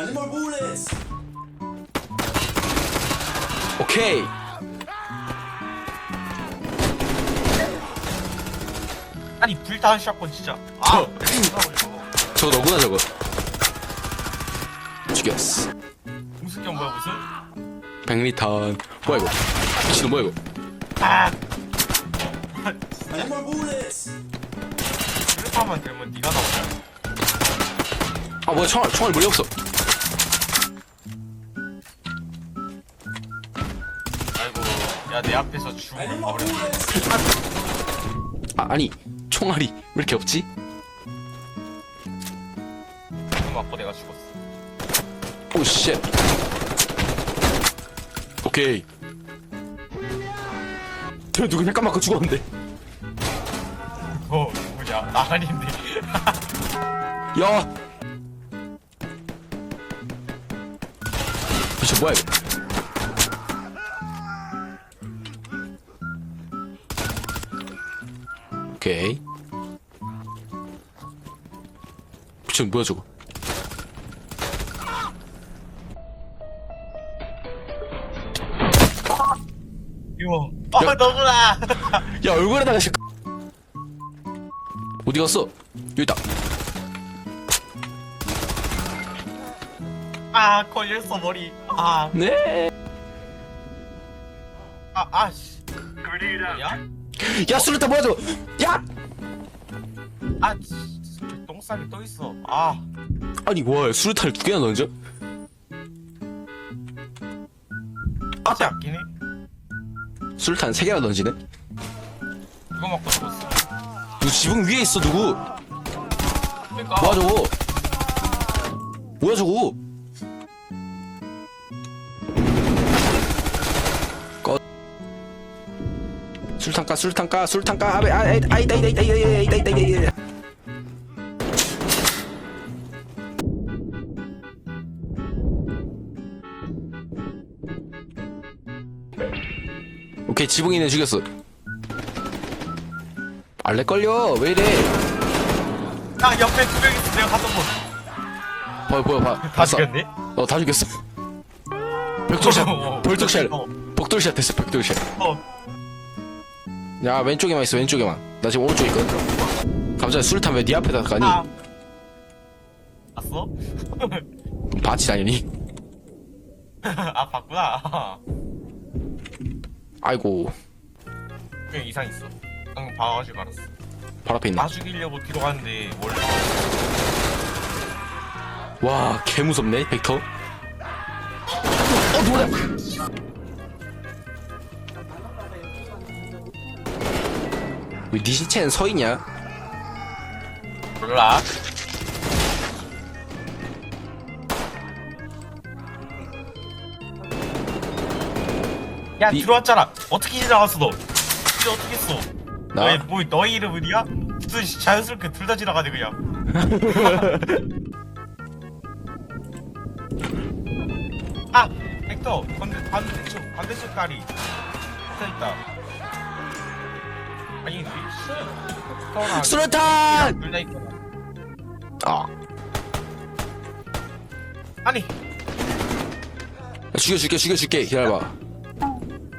I need more bullets. 오케이. 아니 불타는 샷건 진짜 아 저거 너구나 저거. 죽였어. 무슨 경 뭐야 무슨 백리탄. 뭐야 이거? 미친놈 뭐야 이거? 아 I need more bullets. 되면 네가 나오냐 아 뭐야 총알 총알 물이 없어. 야내 앞에서 봐버렸네 bullets. 아 아니 총알이 왜 이렇게 없지? 그 맞고 내가 죽었어 오 쉣. 오케이. 저 누구 잠깐 맞고 죽었는데. 어 누구냐 나 아닌데 야. 저 뭐야 이거? 오케이. 저 뭐야 저거? 이거 어 너구나 야 얼굴에다가 씨. 어디 갔어? 여기 있다. 아 걸렸어 머리 아아 네. 아씨 뭐야 야 수류탄 뭐야 저거? 야! 아 똥싸게 떠 있어 아 아니 와 수류탄을 두 개나 던져? 아직 아끼네 수류탄 세 개나 던지네? 이거 먹고 죽었어 누구 지붕 위에 있어 누구? 그러니까 뭐야 저거? 뭐야 저거? 술탄 까 술탄 까 술탄 까 아베 아이 아이 아이 아이 아이 아이 아이 아이 오케이 지붕이네 죽였어 알레 걸려 왜 이래 아 옆에 두 명 있어 내가 갔던 곳 보여 보여 봐 다 봤어 죽였네 어다 죽였어 벽돌샷 어, 벽돌샷 어. 벽돌샷 됐어 벽돌샷 어 야 왼쪽에만 있어 왼쪽에만. 나 지금 오른쪽에 있거든. 갑자기 술탄 왜 네 앞에다 가니? 아. 봤어? 봤지 당연히. 아 봤구나. 아이고. 그냥 이상 있어. 방금 봐가지고 알았어. 바로 앞에 있네 나 죽이려고 뒤로 갔는데 원래 와 개무섭네 벡터. 어 뭐야 왜네 시체는 서 있냐? 몰라. 야 니- 들어왔잖아. 어떻게 지나갔어 너? 이게 어떻게 했어? 나? 너의 뭐 너의 이름은이야? 자연스럽게 둘 다 지나가네 그냥. 아! 벡터 반대, 반대쪽 반대쪽 다리. 붙어 있다 아니 우리 벡터랑 수류탄! 둘다 있구나. 아. 아니. 죽여 죽여 죽여 줄게. 기다려봐.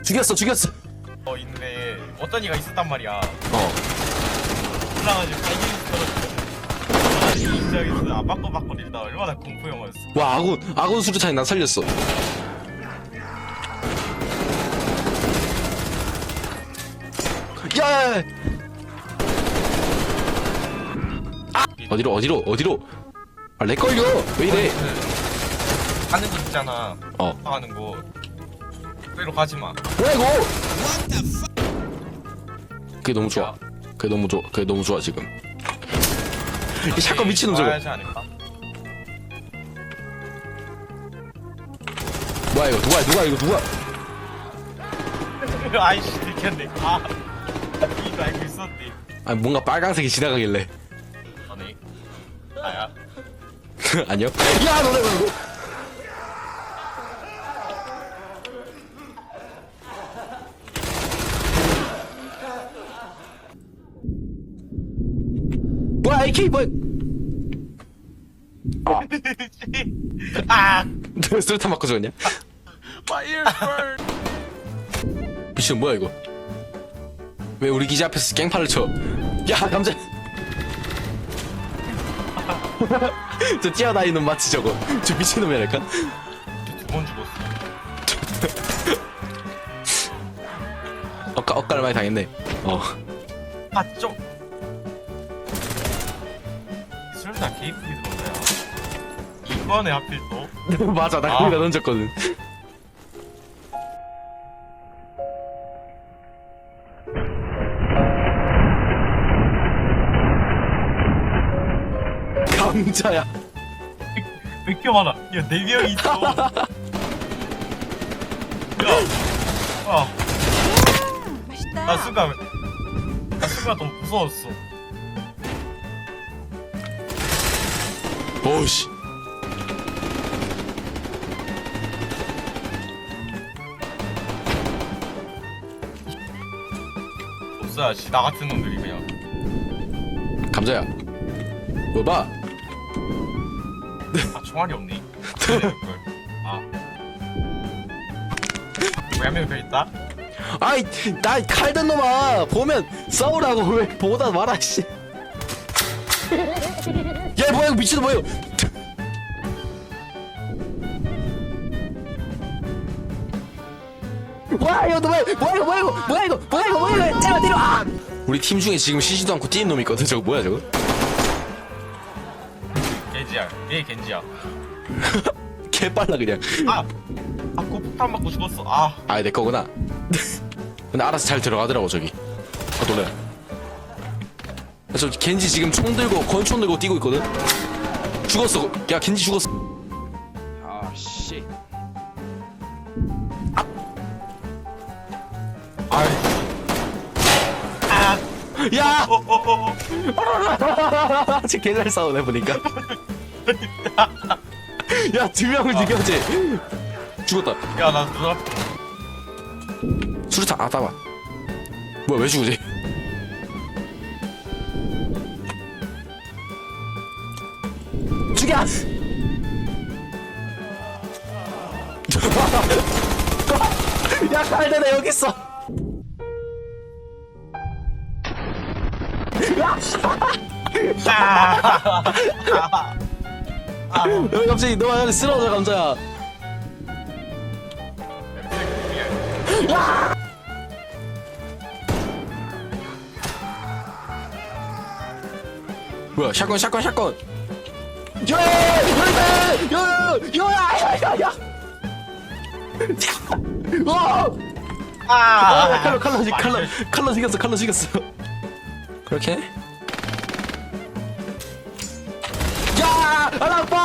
죽였어 죽였어. 어 있는데 어떤 이가 있었단 말이야. 어. 올라가지고 발기를 떨어지고. 입장에서 아 빠꿔빠꿔리다 얼마나 공포 영화였어. 와 아군 아군 수류탄이 나 살렸어 야 아! 어디로 어디로 어디로? 아 렉 걸려. 왜 이래? 가는 곳 있잖아. 어. 가는 곳 그대로 가지 마. 뭐야 이거 그게 너무 좋아. 그게 너무 좋아. 그게 너무 좋아 지금. 이 샷건 미친놈 저거. 가야지 않을까? 뭐야 이거 누가 누가 이거 누가? 아이씨 들켰네. 아 있었는데. 아 뭔가 빨강색이 지나가길래. 너네 나야. 아니요? 야 너네 말고? 뭐야 AK 뭐야? 아. 아 수류탄 맞고 죽었냐? my ears burn. 미친 뭐야 이거? 왜 우리 기지 앞에서 깽판을 쳐? 야 감자. 저 뛰어다니는 마치 저거. 저 미친놈이랄까? 두번 죽었어 엇가 엇가를 많이 당했네. 어. 아좀 술다 케이크 들어온다요 이번에 하필 또 맞아 나 아. 거기다 던졌거든. 감자야. 왜 이렇게 많아 야 네 명이 있어 야 아, 맛있다. 나 순간 나 순간 너무 무서웠어 오씨. 없어야지 나 같은 놈들이 그냥 감자야. 뭐 봐. 아 총알이 없네 아 왜한명 더 있다? 아이 나 칼든 놈아 보면 싸우라고 왜 보다 말아 씨. 야 뭐야 이거 미친놈 뭐야? 이거. 뭐야 이거 뭐야 뭐야 이거 뭐야 이거 뭐야 이거 뭐야 이거 뭐야 이거 때려 때려 아! 우리 팀 중에 지금 쉬지도 않고 뛰는 놈이 있거든 저거 뭐야 저거? 겐지야 얘 겐지야. 개 빨라 그냥. 아! 아그 폭탄 맞고 죽었어. 아. 아내 거구나. 근데 알아서 잘 들어가더라고 저기. 아 놀래. 저 겐지 지금 총 들고 권총 들고 뛰고 있거든? 죽었어. 야 겐지 죽었어. 아 씨. 아이. 아. 야! 어어 어 쟤 개잘 싸우네 보니까 야 두 명을 죽였지. 죽었다. 야나 누나. 수류탄 아 따봐 뭐야 왜 죽으지? 죽여! 야 칼대 나 여기 있어 여기 갑자기 너가 여기 쓰러져 감자야. 뭐야 샷건 샷건 샷건. 요! 요! 요! 요! 야! 야! 야! 와! 어! 아. 아, 칼로 칼로 지 칼로 칼로 지겼어 칼로 지겼어. 그렇게? 야! 아, 나 봐!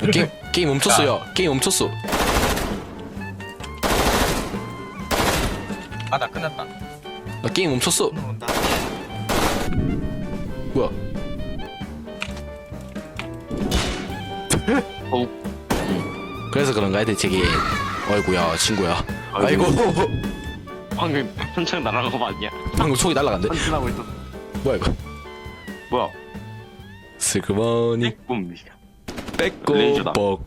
게임 게임 멈췄어 야 게임 멈췄어. 아 나 끝났다. 나 게임 멈췄어. 온다. 뭐야? 어. 그래서 그런가? 대책이 어이구야 친구야. 아이고. 방금 현창 날아간 거 맞냐? 방금 헌신하고 있었어. 뭐야 이거? 뭐야? 슬그머니. 뿜. 뺏고 레이저다. 뻑